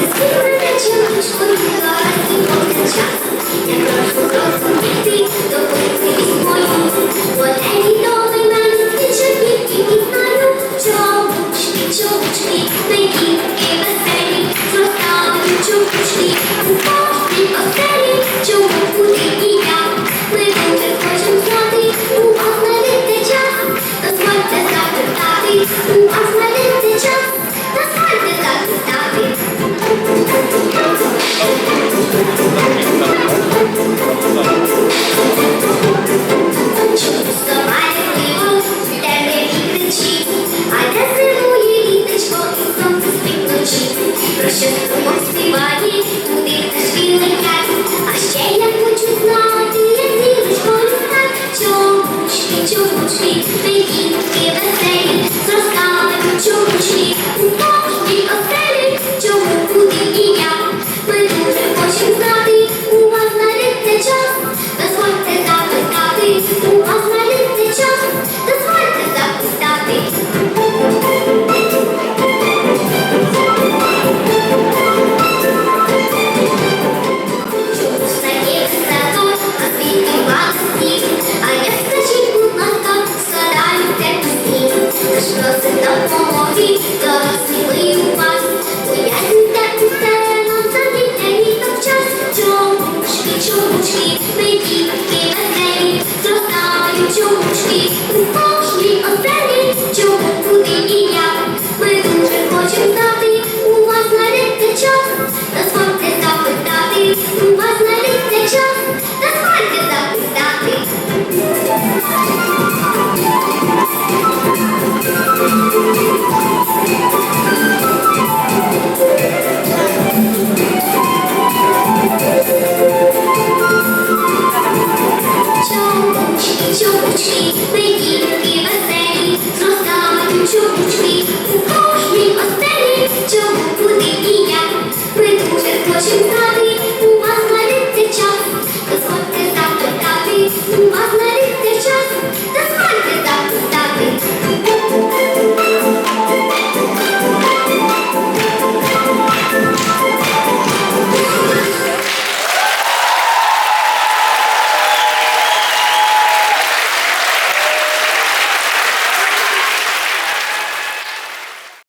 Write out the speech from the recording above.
Ти мене чуєш, коли ти лазі. що з. А ще я хочу знати, як зірочкою стать. Чомучки, чомучки, привітки веселі, з розками у кожній оселі, чому і я. Дуже хочемо знати, у вас наліться час, дозвольте запитати, у вас наліться час, дозвольте запитати. Час, дозвольте запитати. Чомучки, чомучки, ми дітки веселі, зростають чомучки, у кожній оселі, чому, знати, you